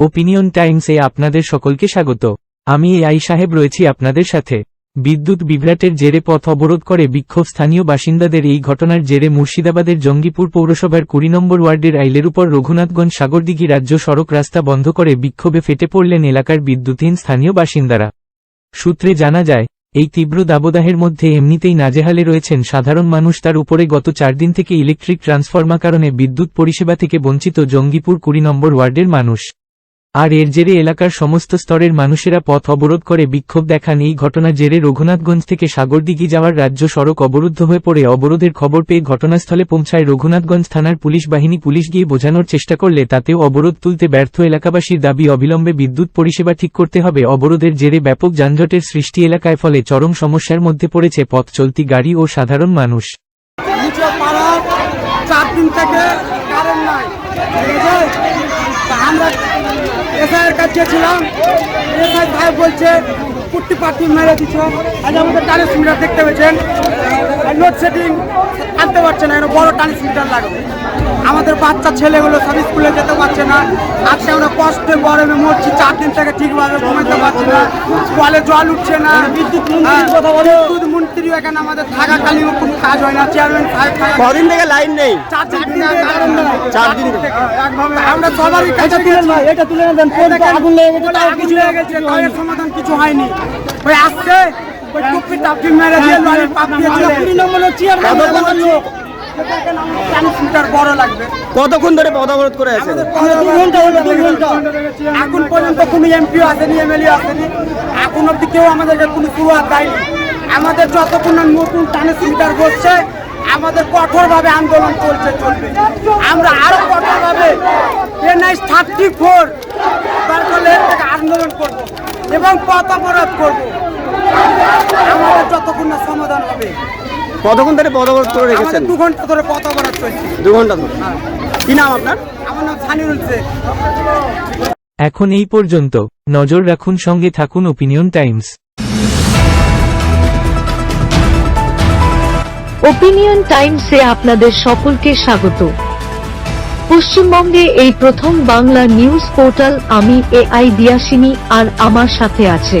Opinion টাইমসে আপনাদের সকলকে স্বাগত। আমি এ আই সাহেব রয়েছি আপনাদের সাথে। বিদ্যুৎ বিভ্রাটের জেরে পথ অবরোধ করে বিক্ষোভ স্থানীয় বাসিন্দাদের এই ঘটনার জেরে মুর্শিদাবাদের জঙ্গিপুর পৌরসভার কুড়ি নম্বর ওয়ার্ডের আইলের উপর রঘুনাথগঞ্জ সাগরদিঘি রাজ্য সড়ক রাস্তা বন্ধ করে বিক্ষোভে ফেটে পড়লেন এলাকার বিদ্যুৎহীন স্থানীয় বাসিন্দারা। সূত্রে জানা যায়, এই তীব্র দাবদাহের মধ্যে এমনিতেই নাজেহালে রয়েছেন সাধারণ মানুষ তার উপরে গত চার দিন থেকে ইলেকট্রিক ট্রান্সফর্মা কারণে বিদ্যুৎ পরিষেবা থেকে বঞ্চিত জঙ্গিপুর কুড়ি নম্বর ওয়ার্ডের মানুষ। আর এর জেরে এলাকার সমস্ত স্তরের মানুষেরা পথ অবরোধ করে বিক্ষোভ দেখান। এই ঘটনার জেরে রঘুনাথগঞ্জ থেকে সাগরদিঘি যাওয়ার রাজ্য সড়ক অবরুদ্ধ হয়ে পড়ে। অবরোধের খবর পেয়ে ঘটনাস্থলে পৌঁছায় রঘুনাথগঞ্জ থানার পুলিশ বাহিনী। পুলিশ গিয়ে বোঝানোর চেষ্টা করলে তাতেও অবরোধ তুলতে ব্যর্থ এলাকাবাসীর দাবি, অবিলম্বে বিদ্যুৎ পরিষেবা ঠিক করতে হবে। অবরোধের জেরে ব্যাপক যানজটের সৃষ্টি এলাকায়, ফলে চরম সমস্যার মধ্যে পড়েছে পথ চলতি গাড়ি ও সাধারণ মানুষ। চার দিন থেকে কারেন্ট নাই। তা আমরা এসআইয়ের কাছে ছিলাম। এসআই ভাই বলছে, কুট্টি পাটি মেরে দিচ্ছ আজ আমাদের সুবিধা দেখতে পেয়েছেন। লোডশেডিং আনতে পারছে না বড় ট্রান্সমিটার লাগবে। আমাদের বাচ্চা ছেলেগুলো সব স্কুলে যেতে পারছে না। আজকে আমরা কষ্টে গরমে মরছি চার দিন থেকে ঠিকভাবে ঘুমাতে পারছি না। কলে জল উঠছে না। বিদ্যুৎ বিদ্যুৎ মন্ত্রী এখানে আমাদের থাকাকালীন কোনো কাজ হয় না। চেয়ারম্যান কদিন থেকে লাইন নেই? চার দিন। চার দিন। একভাবে আমরা সবারই কাছে এটা তুলে আগুন লেগে গেছে, সমাধান কিছু হয়নি। ওই আসছে? টুপি টাপি মেরে দিয়ে লরির পাপ দিয়ে চলে কতক্ষণ ধরে পথ অবরোধ করে আছেন? এখন পর্যন্ত কোনো এমপিও আসেনি এমএলএ আসেনি। এখন অব্দি কেউ আমাদেরকে কোনো সুয়াদ দেয়নি। আমাদের যতক্ষণ না নতুন ট্রান্সমিটার বসছে আমাদের কঠোরভাবে আন্দোলন চলছে চলবে। আমরা আরও কঠোরভাবে এনআইস থার্টি ফোর থেকে আন্দোলন করব এবং পথ অবরোধ করব। আমাদের যতক্ষণ না সমাধান হবে। কতক্ষণ ধরে পথ অবরোধ করে রেখেছেন? দু ঘণ্টা ধরে পথ অবরোধ চলছে। দু ঘণ্টা ধরে? কি নাম আপনার? আমার নাম সানিরুল শেখ। এখন এই পর্যন্ত। নজর রাখুন সঙ্গে থাকুন ওপিনিয়ন টাইমস ওপিনিয়ন টাইমসে আপনাদের সকলকে স্বাগত। পশ্চিমবঙ্গে এই প্রথম বাংলা নিউজ পোর্টাল আমি এ আই দিয়াসিনী আর আমার সাথে আছে।